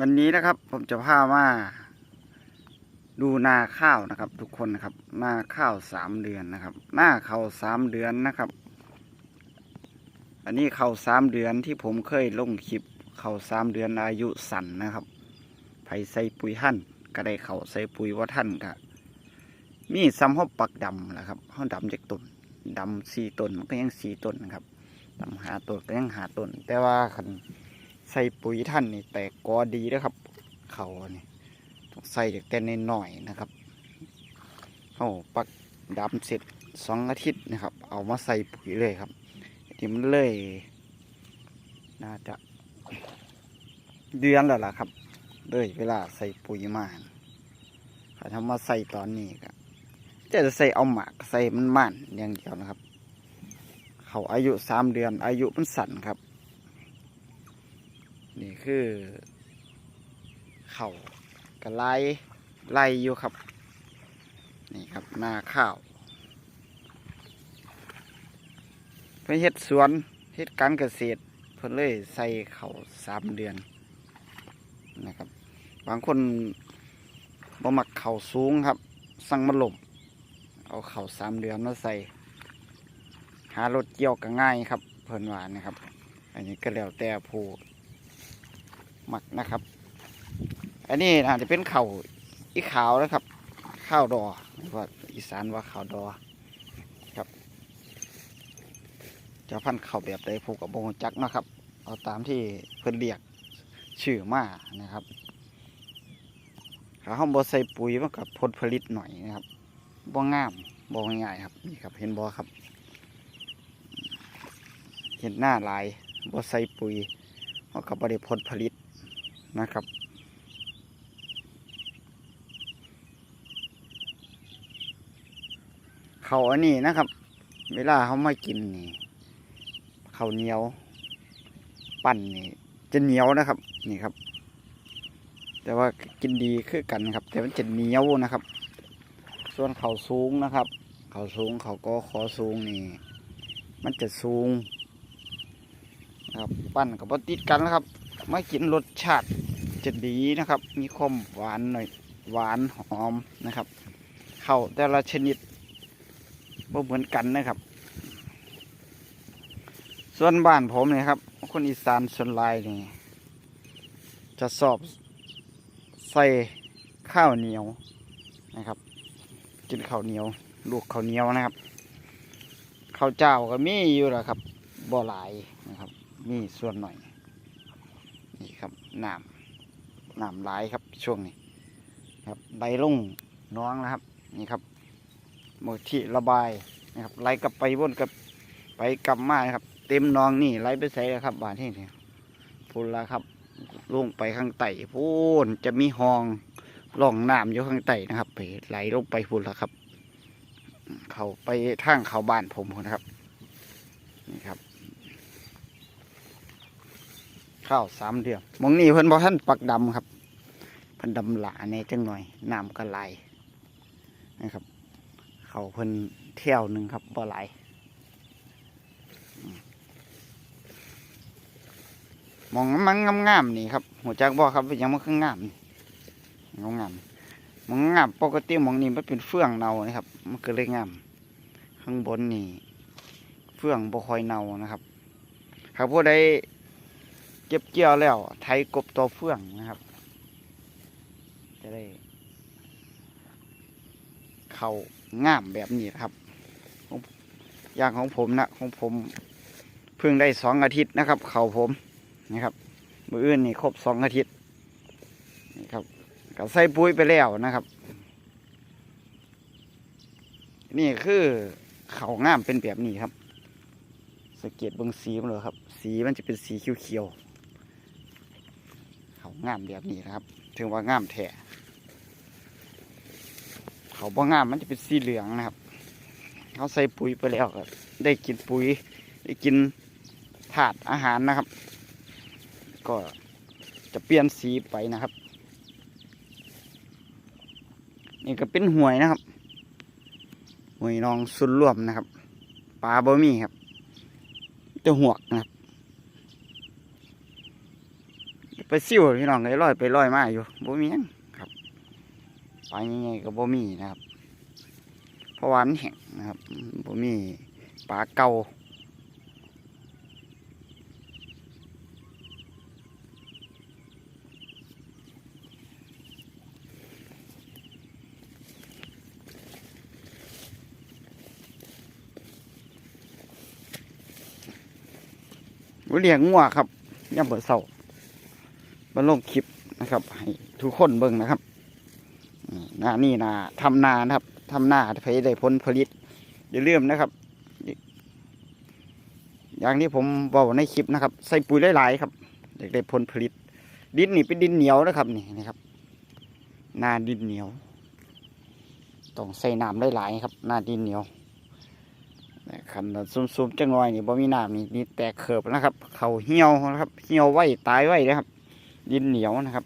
วันนี้นะครับผมจะพามาดูนาข้าวนะครับ ทุกคนนะครับนาข้าวสามเดือนนะครับหน้าเขาสามเดือนนะครับ อันนี้เขาสามเดือนที่ผมเคยลงคลิปเขาสามเดือนอายุสั้นนะครับไผใส่ปุ๋ยท่านก็ได้เขาใส่ปุ๋ยว่าท่านก็มีซ้ำห้อปักดำแหละครับห้อดำจากต้นดำสี่ต้นมันก็ยังสี่ต้นนะครับดำหาต้นก็ยังหาต้นแต่ว่าคัน ใส่ปุ๋ยท่านนี่แตกกอดีนะครับเขานี่ต้องใส่เด็กแต่นหน้อยนะครับเอาปักดำเสร็จสองอาทิตย์นะครับ เอามาใส่ปุ๋ยเลยครับที่มันเลย น่าจะเดือนแล้วล่ะครับเลยเวลาใส่ปุ๋ยมาถ้าทำมาใส่ตอนนี้ก็จะใส่เอาหมากใส่มันมันอย่างเดียวนะครับ เขาอายุสามเดือนอายุมันสั้นครับ นี่คือ เข่ากระไลไลอยู่ครับ นี่ครับหน้าข้าวเพื่อเฮ็ดสวนเฮ็ดการเกษตรเพื่อเลยใส่เข่าสามเดือนนะครับ บางคนบ่มักเข่าสูงครับ สั่งมาหลบเอาเข่าสามเดือนมาใส่ หารถเกี่ยวก็ง่ายครับ เพิ่นว่านะครับ อันนี้ก็แล้วแต่ผู้ หมักนะครับ อันนี้อาจจะเป็นเข่าวอีขาวนะครับ ข้าวดอว่าอีสานว่าข้าวดอครับจะพันเข่าวแบบใดผูกกับบงจักนะครับ เอาตามที่เพิ่นเรียกชื่อมานะครับขาห้องบอใส่ปุ๋ยมันกับผลผลิตหน่อยนะครับบ่งามบ่ง่ายครับนี่ครับเห็นบ่ครับ เห็นหน้าลายบ่ใส่ปุ๋ยมันก็บริผลผลิต นะครับ เขาอันนี้นะครับ เวลาเขามากินนี่เขาเหนียว ปั่นนี่จะเหนียวนะครับ นี่ครับ แต่ว่ากินดีคือกันครับ แต่มันจะเหนียวนะครับ ส่วนเขาสูงนะครับ เขาสูงเขาก็ขอสูงนี่ มันจะสูงครับ ปั้นกับติดกันนะครับ มากินรสชาติ จะดีนะครับ มีความหวานหน่อยหวานหอมนะครับข้าวแต่ละชนิดบ่เหมือนกันนะครับ ส่วนบ้านผมเนี่ยครับ คนอีสานส่วนลายนี่จะสอบใส่ข้าวเหนียวนะครับ กินข้าวเหนียวลูกข้าวเหนียวนะครับข้าวเจ้าก็มีอยู่แหละครับบ่หลายนะครับ มีส่วนหน่อยนี่ครับน้ำ น้ำไหลายครับช่วงนี้ครับไหลลงน้องนะครับนี่ครับหมดที่ระบายนะครับไหลกลับไปวนกลับไปกลับมาครับ เต็มน้องนี่ไหลไปใส่แล้วครับบ้านที่นี่พูนละครับลงไปข้างใต้พูนจะมีหองร่องน้ำอยู่ข้างใต้นะครับ ไปไหลลงไปพูนละครับ เขาไปทางเขาบ้านผมนะครับ นี่ครับ ข้าวสามเดือนมองนี้เพิ่นบอกท่านปักดำครับเพิ่นดำหลาเนี่ยจังหน่อยน้ำก็ไหลนะครับ เขาเพิ่นเที่ยวหนึ่งครับบ่ไหลมองมันงามๆนี่ครับหัวจักบ่ครับเป็นยังมันคืองามนี่งามมันงามปกติมองนี้มันเป็นเฟื่องเนานะครับ มันก็เลยงาม ข้างบนนี่ เฟื่องบ่คอยเนานะครับหากผู้ใด เก็บเกี่ยวแล้วไถกบตัวเฟื่องนะครับ จะได้ เข่าง่ามแบบนี้ครับ อย่างของผมนะของผมเพิ่งได้สองอาทิตย์นะครับ เข่าผมนะครับ มืออื่นนี่ครบสองอาทิตย์นี่ครับก็ใส่ปุ๋ยไปแล้วนะครับ นี่คือเข่าง่ามเป็นแบบนี้ครับสังเกตเบางสีมันเลยครับ สีมันจะเป็นสีเขียวๆ เขางามแบบนี้นะครับ ถึงว่างามแท้เขาบ่งามมันจะเป็นสีเหลืองนะครับ เขาใส่ปุ๋ยไปแล้วก็ได้กินปุ๋ย ได้กินถาดอาหารนะครับ ก็จะเปลี่ยนสีไปนะครับ นี่ก็เป็นหวยนะครับหวยนองสุดร่วมนะครับปลาบะมี่ครับจะหวกนะครับ ไปซิ่วพี่น้องเลยลอยไปลอยมาอยู่บ่มียังครับปลายังไงก็บ่มีนะครับเพราะว่ามันแห้งนะครับบ่มีปลาเก่าบ่เลี้ยงงัวครับย่ำเบิดเสา มาลงคลิปนะครับ ให้ทุกคนเบิ่งนะครับนี่หนานี่นาทำนานะครับทำนาไปได้ผลผลิตอย่าลืมนะครับ อย่างที่ผมบอกในคลิปนะครับ ใส่ปุ๋ยหลายๆครับอยากได้ผลผลิต ดินนี่เป็นดินเหนียวนะครับนี่นะครับ นาดินเหนียวต้องใส่น้ำหลายๆครับหน้าดินเหนียวขันซุ่มๆจังหน่อยนี่บ่มีน้ำนี่นี่แตกเขิบนะครับ เขาเหี่ยวนะครับ เหี่ยวไว้ตายไว้นะครับ ดินเหนียวนะครับ